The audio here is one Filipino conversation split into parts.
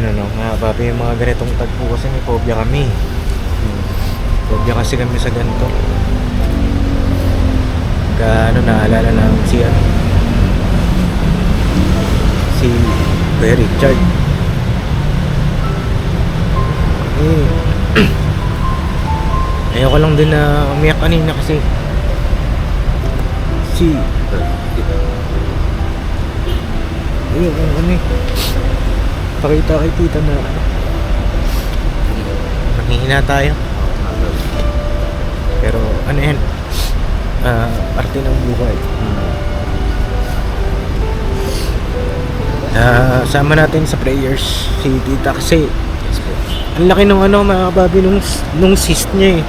Ayun ano, mga papi, yung mga ganitong tagpo kasi may phobia kami. Hmm. Phobia kasi kami sa ganito. Ka ano, naalala namin si ano, si Kuya Richard. Eh, ayoko lang din na umiyak kanina kasi si ayun ang ano eh pakita kay tita na ano? Nanghihina tayo. Pero ano yan? Ah parte ng buhay. Ah, sama natin sa prayers si tita kasi ang laki ng ano mga kababi nung, nung cyst niya eh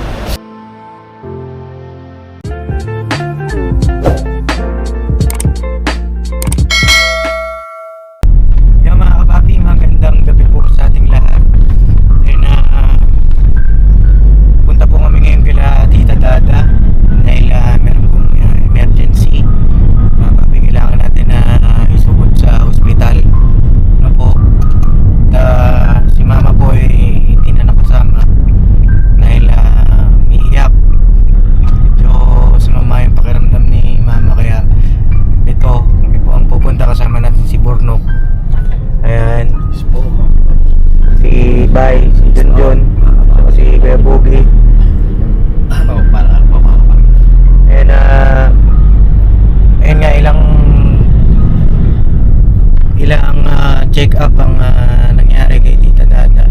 ilang ah, check-up ang ah, nangyari kay Tita Dada.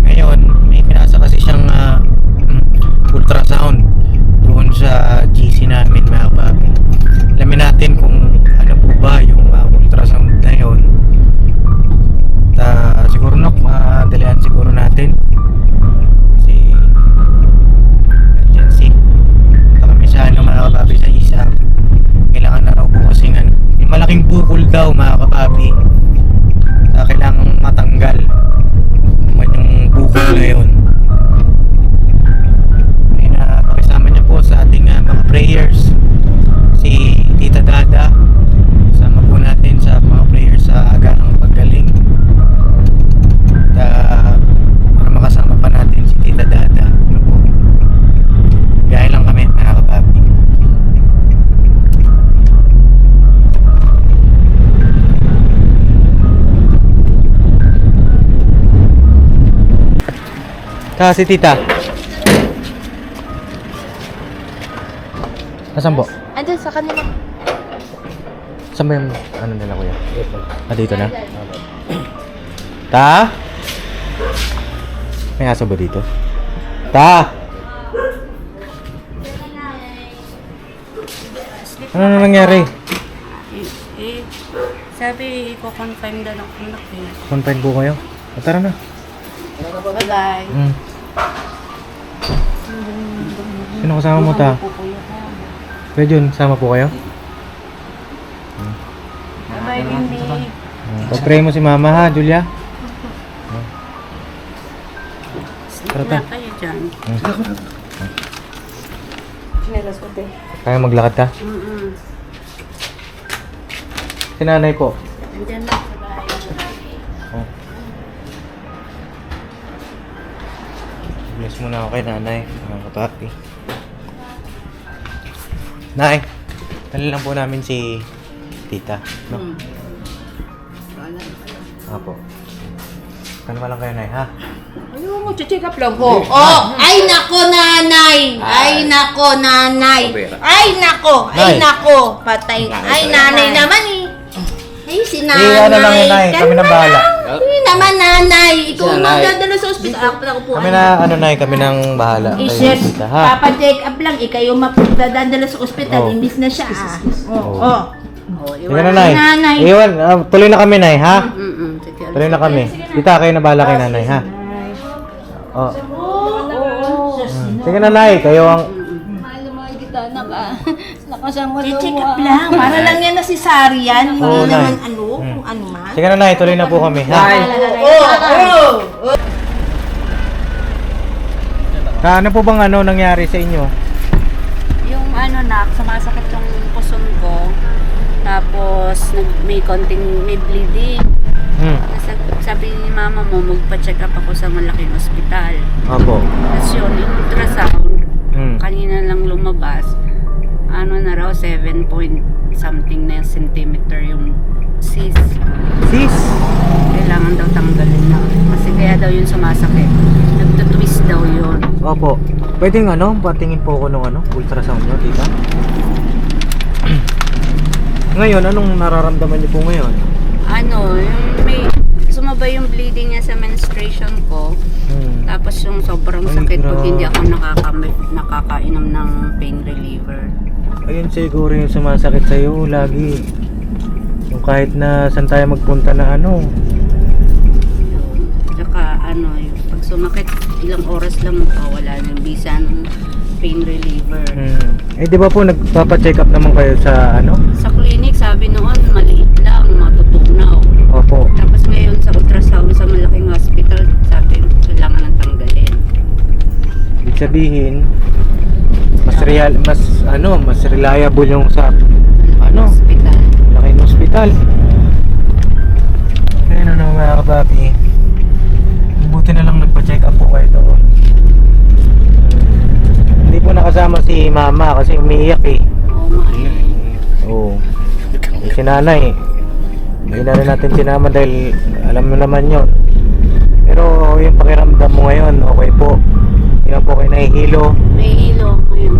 Ngayon, may pinasa kasi siyang ah, ultrasound doon sa daw mga kapapi. Na kailangan matanggal. Ano man yung bukol na yun. Ay na pakisama niyo po sa ating ah, mga prayers Kasi tita. Nasaan po? Andun sa kanila. Saan ba yung ano nila kuya? Ah, dito na? Ta? May aso ba dito? Ta? Ano na nangyari? Eh, eh, sabi, i-confine daw eh. Confine po kayo? O, tara na. Bye-bye. Mm. Sino kasama mo ta? Kuya Jun, sama po kayo? Bye-bye, Lindy. Mm. Pag-pray mo si mama ha, Julia? Tara, ta. kayo dyan. Sinelas ko, te. Kaya maglakad ka? Mm-mm. Si nanay po. Andyan lang Bless muna ako kay nanay, mga kapati. Nay, dali lang po namin si tita. No? Mm. Apo. Kalma lang kayo, nay, ha? Ayaw mo, check up lang po. Oh, ay nako nanay. Ay nako nanay. Ay nako, ay Nay. nako. Patay. Ay nanay naman eh. Ay si nanay. Eh, ano lang nay. Kami na bahala. Ay naman nanay. Ikaw ang magdadala sa ospital. Ako pa ako po. Kami na, ano, nay, kami nang bahala. Kay Isyes, tita, ha? papa-check up lang, ikaw yung mapadadala sa ospital, Oh. imbis na siya ah. Oh. Oo. Oh. Oh, Sige na, nay. Nanay. Iwan, ah, tuloy na kami, nay, ha? Mm-mm, sige. Tuloy na kami. Tita, kayo na bahala kay nanay, ha? Oh. Oo, oo. Sige na, nay. Kayo ang... Mahal na mahal kita, anak ah. Mulo I-check mo up ah. lang. Para lang yan na si Sarian. Hindi Oo, Nay. naman ano, Mm. kung ano man. Sige na, nay. Tuloy na po kami, ha? Oo, oo. Ka, ano po bang ano nangyari sa inyo? Yung ano nak, sumasakit yung puson ko. Tapos nag, may konting may bleeding. Hmm. Nasa, sabi ni mama mo, magpa-check up ako sa malaking ospital. Opo. Tapos yun, yung ultrasound, Hmm. kanina lang lumabas, ano na raw, 7 point something na yung centimeter yung cyst. Sis! Kailangan daw tanggalin na. Kasi kaya daw yung sumasakit. Nagtutwist daw yun. Opo. Pwede nga ano, patingin po ako nung ano, ultrasound nyo, tita. ngayon, anong nararamdaman niyo po ngayon? Ano, yung may sumabay yung bleeding niya sa menstruation ko. Hmm. Tapos yung sobrang Ay, sakit pag hindi ako nakakami, nakakainom ng pain reliever. Ayun siguro yung sumasakit sa'yo lagi. Yung kahit na saan tayo magpunta na ano. Tsaka ano, yung pag sumakit, ilang oras lang mawala ng bisa ng pain reliever. Hmm. Eh di ba po nagpapa-check up naman kayo sa ano? Sa clinic, sabi noon, maliit lang, matutunaw. Opo. Tapos ngayon sa ultrasound sa malaking hospital, sabi, kailangan ng tanggalin. Ibig sabihin, real, mas ano, mas reliable yung sa Ano? Hospital. laking hospital. Ayun ano mga kababi. Buti na lang nagpa-check up po kayo doon. Hindi po nakasama si mama kasi umiiyak eh. Oo nga eh. Si nanay. Hindi na rin natin sinama dahil alam mo naman yon. Pero yung pakiramdam mo ngayon, okay po. Hindi na po kayo nahihilo. Ngayon. Ngayon, nahihilo kayo.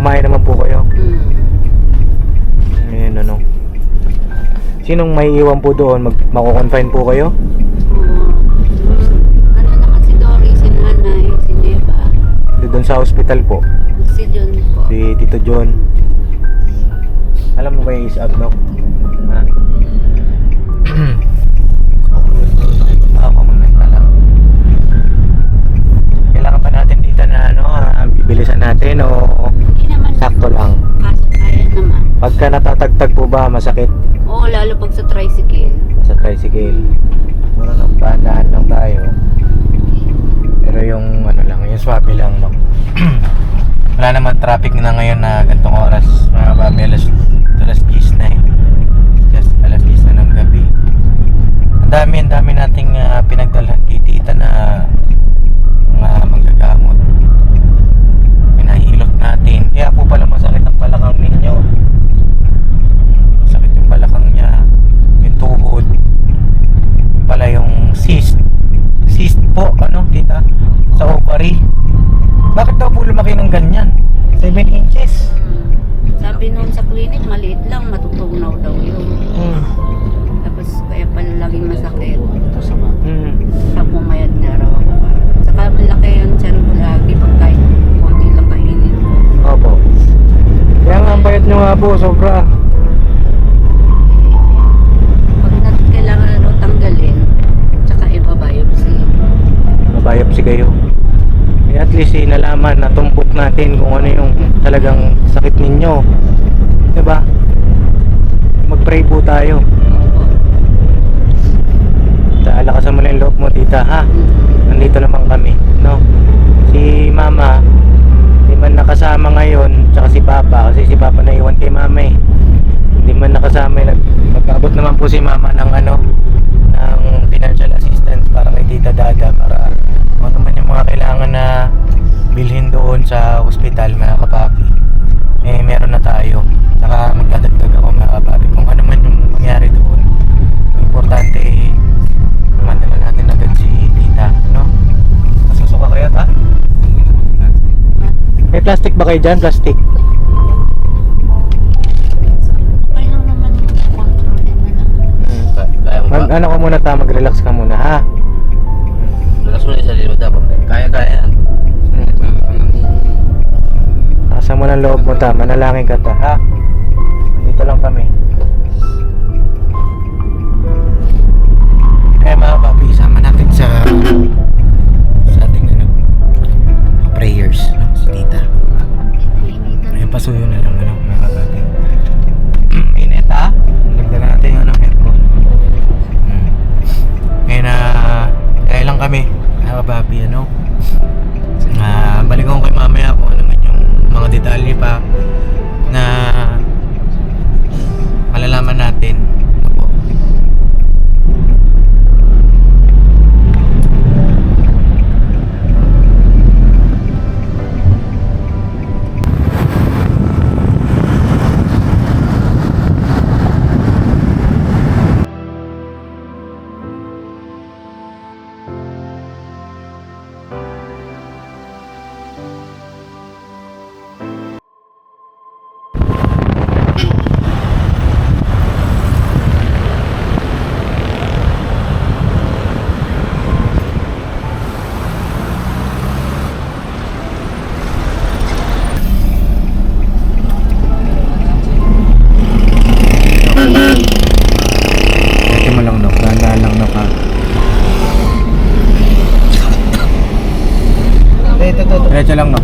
Kumain naman po kayo. Mm. Ayun ano. Sinong may iwan po doon? Mag mako-confine po kayo? Ano naman si Dory, si Nanay, si Neva, Doon sa hospital po. si John po. Si Tito John. Alam mo ba yung isab, no? Pagka natatagtag po ba, masakit Oo, lalo pag sa tricycle. sa tricycle. Mura ng dahan lang tayo. Pero yung ano lang, yung swabe lang, no? Wala naman traffic na ngayon na gantong oras. Mga babi, alas, alas 10 na eh. Just alas 10 na ng gabi. Ang dami, ang dami nating ah, pinagdalhan kay tita na mga manggagamot. Pinahilot natin. Kaya po pala masakit ang balakang ninyo. Masakit yung balakang niya. Yung tuhod. Yung pala yung cyst. Cyst po, ano, tita? Sa ovary. Bakit daw po lumaki ng ganyan? 7 inches. Sabi noon sa clinic, maliit lang, matutunaw daw yun. Hmm. Tapos kaya pala laging masakit. Hmm. Sa pumayad na raw ako. Saka malaki yung tiyan ko lagi pag kahit konti lang kainin ko. Opo. Kaya nga ang bayad nyo nga po, sobra. Pag nat kailangan na raw tanggalin, tsaka ibabiopsy. Si kayo. Eh, at least eh, nalaman, natumbok natin kung ano yung talagang sakit ninyo. 'Di ba? Mag-pray po tayo. Lakasan mo lang yung loob mo, tita, ha? Nandito naman kami, no? Si mama, hindi man nakasama ngayon, tsaka si papa, kasi si papa naiwan kay mama eh. Hindi man nakasama, nag magkaabot naman po si mama ng ano, ng financial assistance para kay tita Dada, para hospital, mga kapapi. Eh, meron na tayo. Tsaka magdadagdag ako, mga kapapi, kung ano man yung mangyari doon. Importante, eh, madala natin agad si tita, no? Masusuka kaya ta? May plastic ba kayo dyan? Plastic? Lang. Mag, ano ka muna ta, mag-relax ka muna ha. Lakas mo na yung sarili mo dapat. Kaya, kaya. Mo ng loob mo ta, manalangin ka ta ha. Dito lang kami. Eh mga papi, isama natin sa lang, no?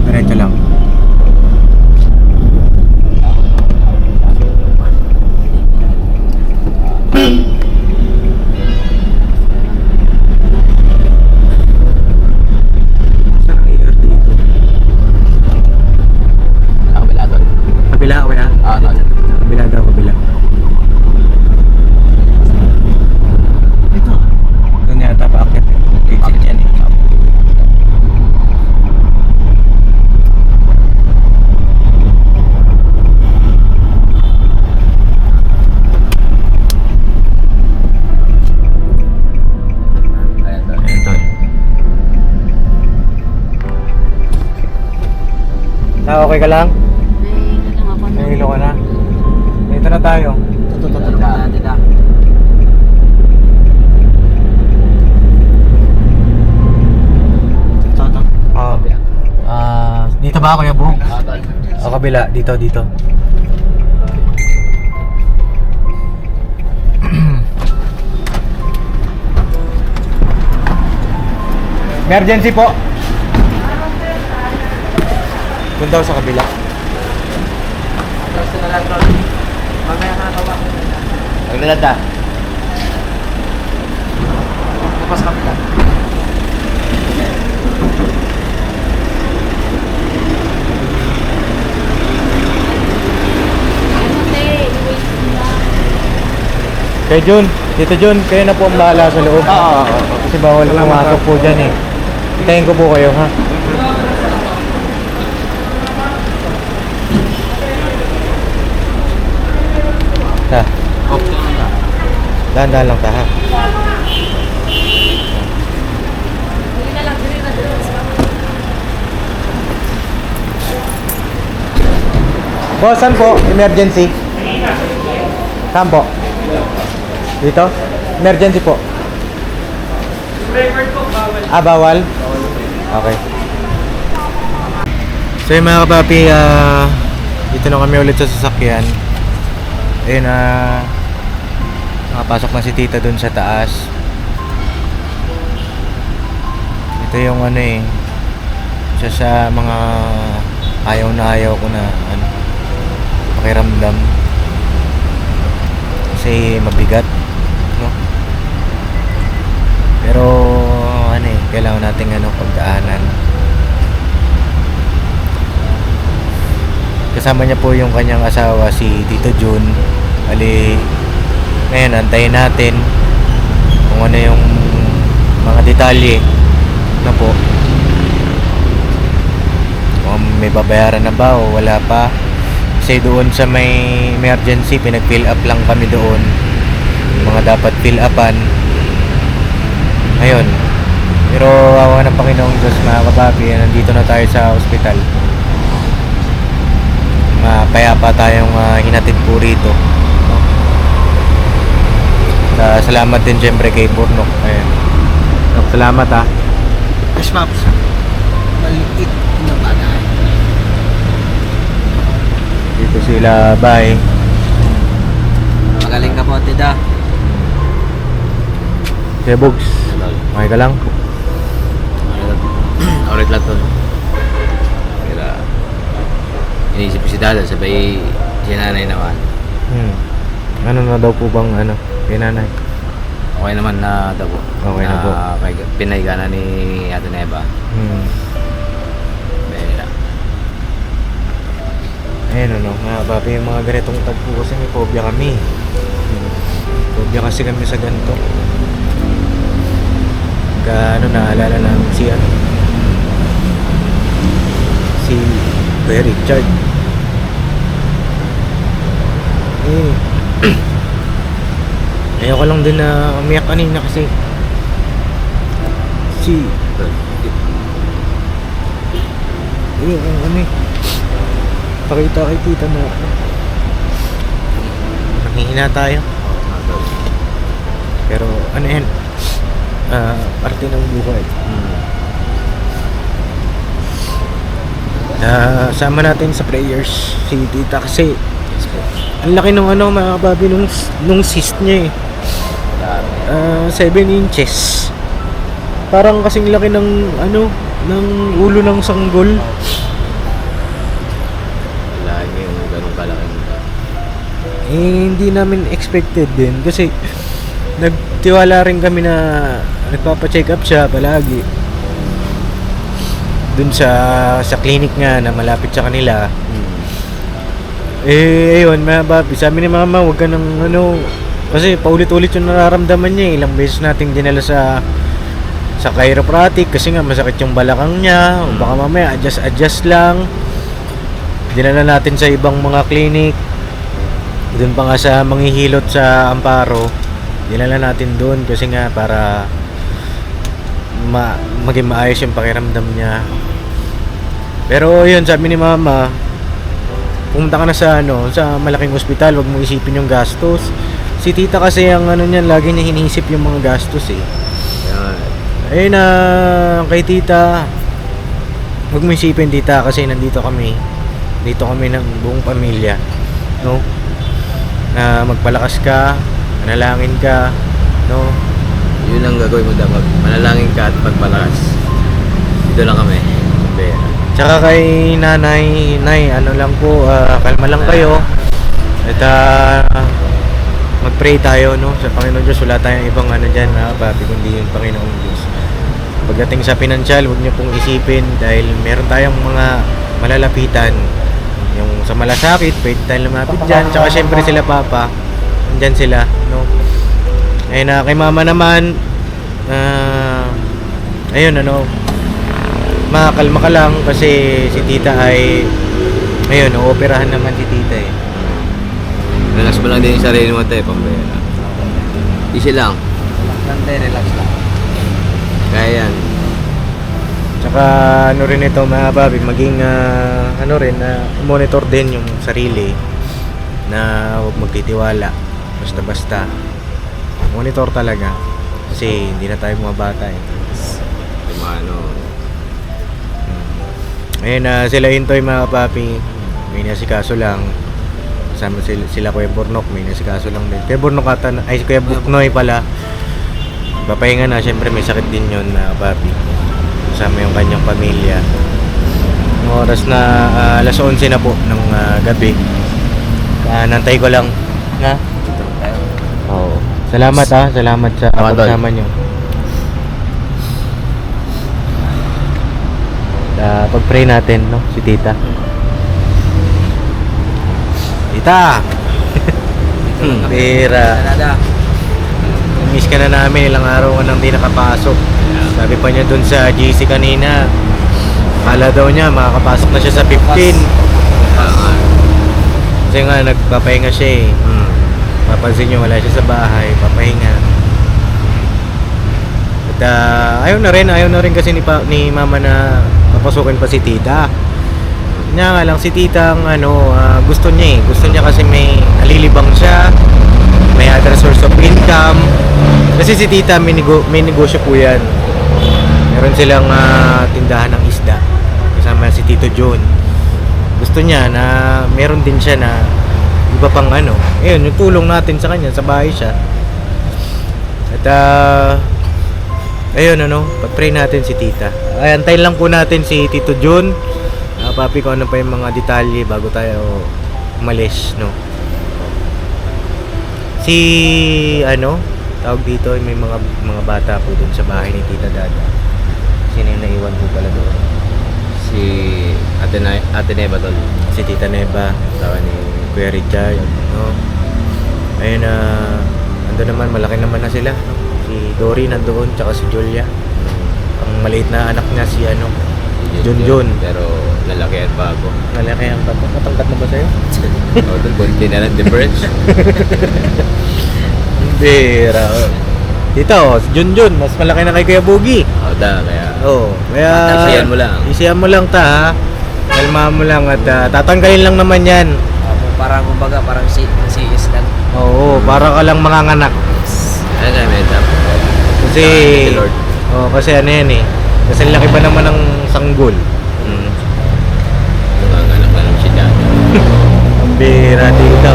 Ah, okay ka lang? May lang ako na. Nahilo ka na? Dito na tayo. Natin ah. Ah, dito ba Bong? Ah, tol. O kabila, dito, dito. Emergency po. Doon daw sa kabila. Maglalad ah. Tapos kabila. Kay Jun, dito Jun, kayo na po ang bahala sa loob. Oo, Kasi bawal pumasok po dyan eh. Hintayin ko po kayo ha. Ta. Dahan-dahan lang ta ha. Boss, saan po? Emergency? Saan po? Dito? Emergency po. Ah, bawal? Okay. So yung mga kapapi, ah, dito na kami ulit sa sasakyan. Ayun na nakapasok na si tita dun sa taas. Ito yung ano eh, isa sa mga ayaw na ayaw ko na ano, pakiramdam. Kasi mabigat, no? Pero ano eh, kailangan nating ano pagdaanan. Kasama niya po yung kanyang asawa si Tito Jun. Ali ngayon antayin natin kung ano yung mga detalye na po. Kung may babayaran na ba o wala pa. Kasi doon sa may emergency, pinag-fill up lang kami doon. Yung mga dapat fill upan. Ayun. Pero awa ng Panginoong Diyos mga kababi, nandito na tayo sa ospital. Mapayapa tayong uh, hinatid po rito. Uh, salamat din syempre kay Burnok. Ayun. Dok, salamat ha. Yes, Maps. Maliit na bagay. Dito sila, bye. Magaling ka po, tida. Kuya Bugs, okay ka lang? Alright lang tol. Kaya, iniisip ko si Dada, sabay si nanay naman. Hmm. Ano na daw po bang ano, kay nanay? Okay naman na daw po. Okay na po. Kay, pinayga na ni Ate Neva. Hmm. Bera. Ayun ano, mga papi, yung mga ganitong tagpo kasi may phobia kami. Hmm. Phobia kasi kami sa ganito. Ka ano, naalala namin si ano, si Kuya Richard. Eh, ayoko lang din na umiyak kanina kasi si yung ano eh. Pakita kay tita na nanghihina tayo. Pero ano yan? Ah parte ng buhay. Hmm. Ah, sama natin sa prayers si tita kasi ang laki ng ano mga kababi nung, nung cyst niya eh Dami. Ah, 7 inches parang kasing laki ng ano ng ulo ng sanggol. Niya yung ganun kalaking Eh, hindi namin expected din kasi nagtiwala rin kami na nagpapa-check up siya palagi. Dun sa sa clinic nga na malapit sa kanila. Eh, ayun, mga papi, sabi ni mama, huwag ka nang ano, kasi paulit-ulit yung nararamdaman niya. eh. Ilang beses nating dinala sa sa chiropractic kasi nga masakit yung balakang niya. O baka mamaya adjust-adjust lang. Dinala natin sa ibang mga clinic. Doon pa nga sa manghihilot sa Amparo. Dinala natin doon kasi nga para ma maging maayos yung pakiramdam niya. Pero yun, sabi ni mama, pumunta ka na sa ano, sa malaking ospital, wag mo isipin yung gastos. Si tita kasi ang ano niyan, lagi niya iniisip yung mga gastos eh. Kaya, Ayun na kay tita. Huwag mo isipin tita kasi nandito kami. Dito kami ng buong pamilya. No? Na magpalakas ka, manalangin ka, no? yun ang gagawin mo dapat. Manalangin ka at pagpalakas. Dito lang kami. Pera. Tsaka kay nanay, nay, ano lang po, ah, kalma lang kayo. At ah, mag-pray tayo, no? Sa Panginoon Diyos, wala tayong ibang ano dyan, na papi, kundi yung Panginoon Diyos. Pagdating sa pinansyal, huwag niyo pong isipin dahil meron tayong mga malalapitan. Yung sa malasakit, pwede tayong lumapit dyan. Tsaka syempre sila papa, andyan sila, no? Ayun na, kay mama naman, ah, ayun, ano, makakalma ka lang kasi si tita ay ayun, ooperahan naman si tita eh. Relax mo lang din yung sarili mo tayo, pambera. Easy lang. relax lang. Kaya yan. Tsaka ano rin ito mga babi, maging ah, ano rin na monitor din yung sarili na huwag magtitiwala basta-basta. Monitor talaga kasi hindi na tayo mga bata eh. Yung ano, Ayun na sila Intoy mga papi. May nasikaso lang. Kasama sila, sila Kuya Burnok, may nasikaso lang din. Kuya Burnok ata, na- ay Kuya Buknoy pala. Papahinga na, syempre may sakit din yun mga papi. Kasama yung kanyang pamilya. Yung oras na ah, alas 11 na po ng ah, gabi. Ah, nantay ko lang. Na? Oo. Salamat ah, salamat sa pagsama nyo. uh, pag-pray natin, no? Si tita. Tita! Pera. Miss ka na namin, ilang araw ka nang di nakapasok. Sabi pa niya dun sa GC kanina, kala daw niya makakapasok na siya sa 15. Kasi nga, nagpapahinga siya eh. Hmm. Mapansin niyo, wala siya sa bahay, papahinga. At ah, ayaw na rin, ayaw na rin kasi ni, pa, ni mama na papasukin pa si tita. Kanya nga lang si tita ang ano, ah, gusto niya eh. Gusto niya kasi may alilibang siya, may other source of income. Kasi si tita may, nego- may negosyo po yan. Meron silang ah, tindahan ng isda. Kasama si Tito John. Gusto niya na meron din siya na iba pang ano. Ayun, yung tulong natin sa kanya, sa bahay siya. At ah, ayun ano, pag-pray natin si tita. Ay, antayin lang po natin si Tito John. Papi ko ano pa yung mga detalye bago tayo umalis, no. Si ano, tawag dito, may mga mga bata po dun sa bahay ni Tita Dada. Sino yung naiwan po pala doon? si Ate, Na- Ate Neva tol. Si Tita Neba, tawa ni Kuya Richard, no. Ayun na ando naman malaki naman na sila, no? Si Dory nandoon tsaka si Julia. Ang maliit na anak niya si ano, Si Junjun. Pero lalaki at bago. Malaki ang tapos. Matangkat na ba sa'yo? o, doon konti na lang difference. Hindi, raw. Dito, oh, si Junjun, mas malaki na kay Kuya Bugi. O, da, kaya. Oo, kaya... Isiyan mo lang. Isiyan mo lang ta, ha? Kalma mo lang at ah, tatanggalin lang naman yan. Opo, parang kumbaga, parang si CS lang. Oo, para ka lang manganganak. Ano kaya may tap? Kasi... Si Lord. Oo, kasi ano yan eh. Kasi laki ba naman ng sanggol? Hmm. Nanganganak na lang si dati. Ang bira dito.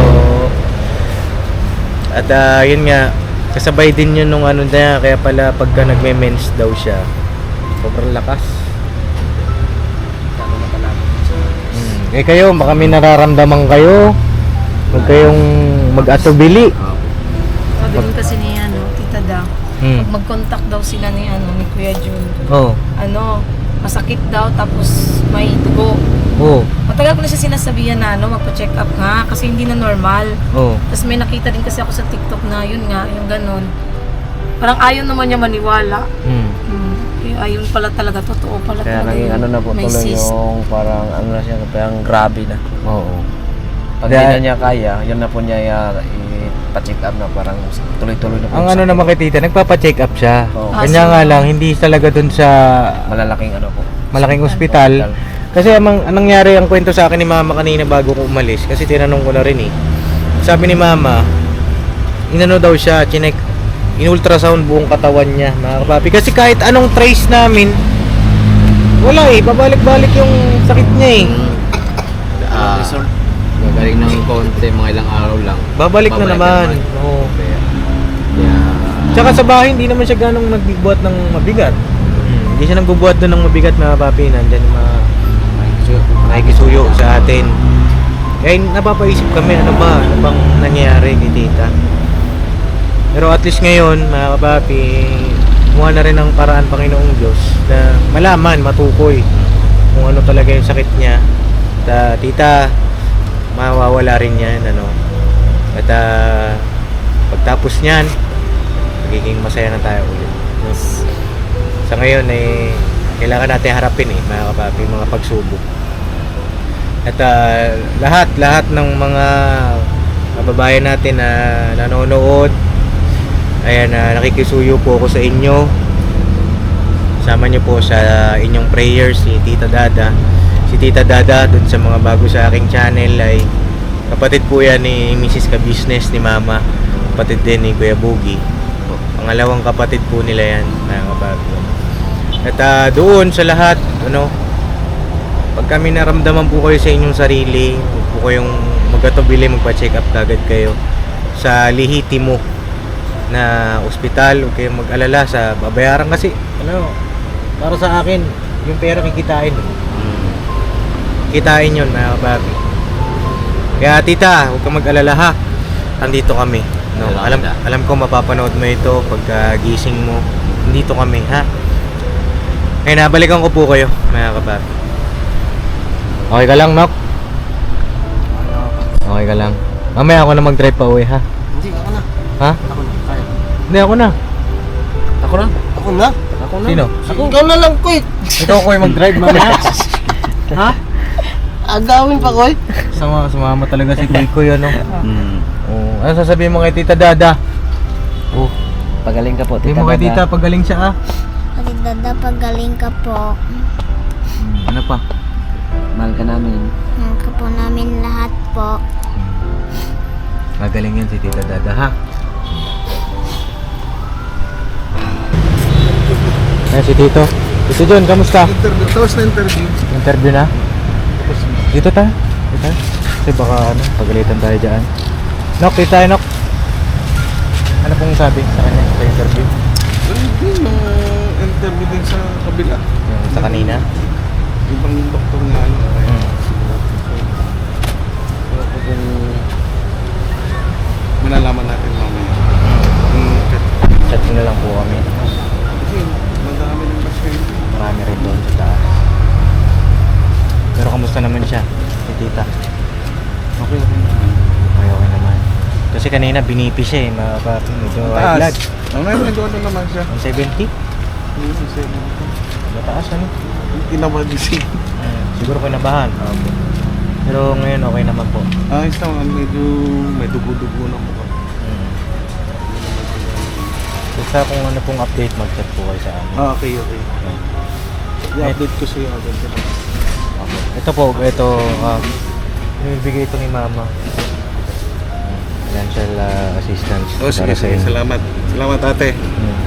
At uh, yun nga, kasabay din yun nung ano na kaya pala pagka nagme-mens daw siya, sobrang lakas. Hmm. Eh kayo, baka may nararamdaman kayo. Huwag kayong mag-atubili. Sabi ko kasi niyan, Hmm. pag mag-contact daw sila ni ano ni Kuya Jun, Oo. ano, masakit daw tapos may dugo. Oo. Matagal ko na siya sinasabihan na ano, magpa-check up nga kasi hindi na normal. Oo. Tapos may nakita din kasi ako sa TikTok na yun nga, yung ganun. Parang ayaw naman niya maniwala. Hmm. Hmm. Eh, ayun pala talaga, totoo pala Kaya talaga. naging yun. ano na po may tuloy cyst. yung parang ano na siya, parang grabe na. Oo. Pag Kaya- hindi na niya kaya, yun na po niya ya- ipa-check up na parang tuloy-tuloy na po. Ang ano sakit. naman kay tita, nagpapa-check up siya. Oo. Ah, Kanya sige. nga lang, hindi talaga dun sa Malalaking ano po. malaking ospital. Kasi amang, anong nangyari ang kwento sa akin ni mama kanina bago ko umalis, kasi tinanong ko na rin eh. Sabi ni mama, inano daw siya, chinek, in-ultrasound buong katawan niya, mga kapapi. Kasi kahit anong trace namin, wala eh, babalik-balik yung sakit niya eh. Ah, gagaling ng konti, mga ilang araw lang. Babalik na naman. Oo. Kaya, kaya, Tsaka sa bahay, hindi naman siya ganong nagbubuhat ng mabigat. Hmm. Hindi siya nagbubuhat doon ng mabigat mga papi. Nandyan yung mga nakikisuyo sa atin. Kaya napapaisip kami, ano ba? Ano bang nangyayari kay tita? Pero at least ngayon, mga kapapi, kumuha na rin ng paraan Panginoong Diyos na malaman, matukoy kung ano talaga yung sakit niya. At ah, tita, mawawala rin yan, ano. At ah, pagtapos niyan, magiging masaya na tayo ulit. Yes. Sa ngayon eh kailangan natin harapin eh mga kapapi, mga pagsubok. At ah, lahat lahat ng mga kababayan natin na nanonood ayan na nakikisuyo po ako sa inyo. Sama niyo po sa inyong prayers si Tita Dada. Si Tita Dada dun sa mga bago sa aking channel ay kapatid po yan ni Mrs. Ka-Business ni Mama. Kapatid din ni Kuya Boogie. Pangalawang kapatid po nila yan, mga kabago. At ah, doon sa lahat, ano, pag kami naramdaman po kayo sa inyong sarili, huwag po kayong magkatubili, magpa-check up kagad kayo sa lihitimo na ospital, huwag kayong mag-alala sa babayaran kasi, ano, para sa akin, yung pera kikitain. Kitain yun, mga kabago. Kaya tita, huwag kang mag-alala ha. Andito kami. No, alam ah. alam ko mapapanood mo ito pagka gising mo. Andito kami ha. Ngayon, nabalikan ko po kayo, mga kapapi. Okay ka lang, Nok? Okay ka lang. Mamaya ako na mag-drive pa uwi, ha? Hindi, ako na. Ha? Ako na. Kaya. Hindi, ako na. Ako na? Ako na? Ako na. Sino? Ako. Ikaw na lang, Koy. Ikaw ko yung mag-drive mamaya. ha? Agawin pa, Koy. Sama, sumama talaga si Kuy Kuy, ano? mm, Oh, ano sasabihin mo kay Tita Dada? Oh, Pagaling ka po, sabihin mo kay Tita, pagaling siya, ah. Ate Dada, pagaling ka po. Ano pa? Mahal ka namin. Mahal ka po namin lahat po. Magaling yan si Tita Dada, ha? Ayan si Tito. Tito John, kamusta? Interview. Tapos na interview. Interview na? Dito ta? Dito tayo? Kasi baka ano, pagalitan tayo dyan. Nok, dito tayo, Nok. Ano pong sabi sa kanya sa interview? Hindi, yung uh, interview din sa kabila. Yung sa kanina? Ibang doktor nga ano. Hmm. Wala ko kung malalaman natin mamaya. Hmm, Chat na lang po kami. kasi madami ng pasyente. Marami rin doon sa kamusta naman siya? Si Tita? Okay, okay. Okay, okay naman. Kasi kanina binipi siya eh, mga papi. Medyo high blood. Ang ngayon, nandun na naman siya. 170? Hmm, kasi Mataas ano? Tinawag si... Hmm, siguro kinabahan. Pero ngayon okay naman po. Ayos naman, medyo may dugo-dugo na mukha. Hmm. Basta kung ano pong update, mag-chat po kayo sa amin. Ah, okay, okay. I-update ko sa'yo agad. Ito po, ito, um, binibigay ito ni Mama. Financial uh, assistance. Oh, sige, sige. inyo. Salamat. Salamat, ate. Hmm.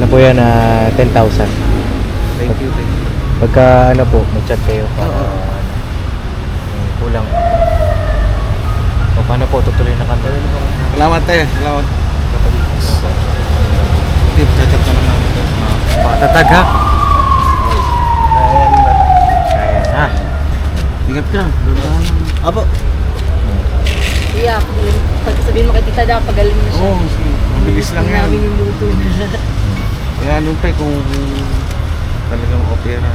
Ano po yan, ah, 10,000. Thank you, thank you. Pagka ano po, mag-chat kayo para Oo. ano, yung kulang. O paano po, tutuloy na kami. Salamat, te. Salamat. Tip, chat-chat ka naman. Patatag ha? Ingat ka. Dandahan lang. Apo. Iya, pag sabihin mo kay Tita Da, pagaling na siya. Oo, sige. Mabilis lang yan. Namin yung luto niya. Kaya ano pa kung talagang opera.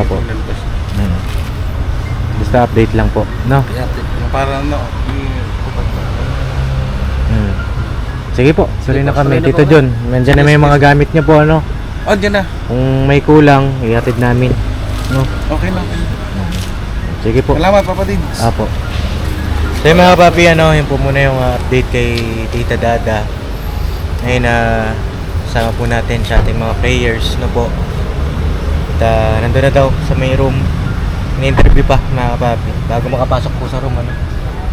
Opo. Lalabas. Hmm. Basta update lang po, no? Kaya para ano, i-kupat ba? Hmm. Sige po, sorry na kami. sorry na Tito. John, nandiyan na may mga gamit niyo po, ano? Oh, dyan na. Kung may kulang, ihatid namin. No? Okay na. Na. Sige po. Salamat, Papa Dins. Apo. So yung mga papi, ano, yun po muna yung uh, update kay Tita Dada. Ngayon na sama po natin sa ating mga prayers, no po. At uh, nandun na daw sa may room. Ini-interview pa, mga papi. Bago makapasok po sa room, ano.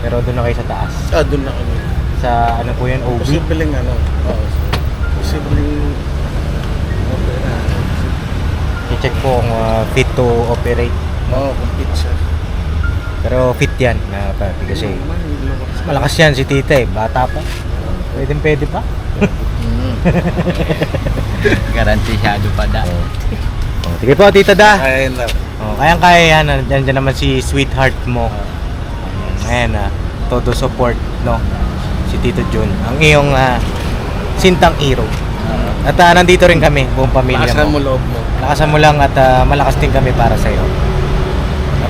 Pero doon na kayo sa taas. Ah, doon na kami. Sa, ano po yun, OB. Posibleng ano. Oo. Posibleng. I-check po kung uh, fit to operate. Oo, compete siya. Pero fit yan, mga papi. Kasi malakas yan si Tita eh. Bata pa. Pwede pwede pa. Garantisado pa da. Oh, sige po, Tita Da. Ayun na. Oh, kayang kaya yan. Nandiyan dyan naman si sweetheart mo. Ayan, ah, todo support, no? Si Tito Jun. Ang iyong ah, sintang hero. At ah, nandito rin kami, buong pamilya Lakasan mo mo. loob mo. Lakasan mo lang at ah, malakas din kami para sa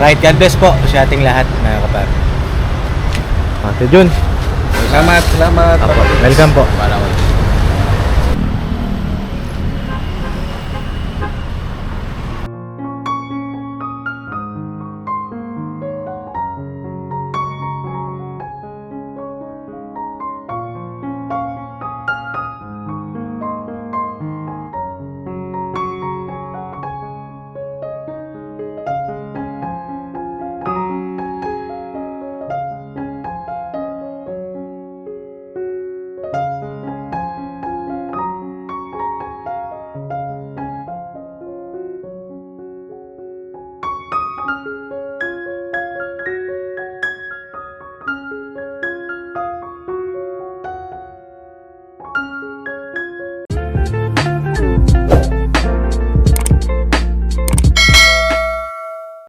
iyo. Alright, God bless po sa ating lahat, mga. Ah, Tito Jun, Salamat, salamat. Apo, welcome po. Para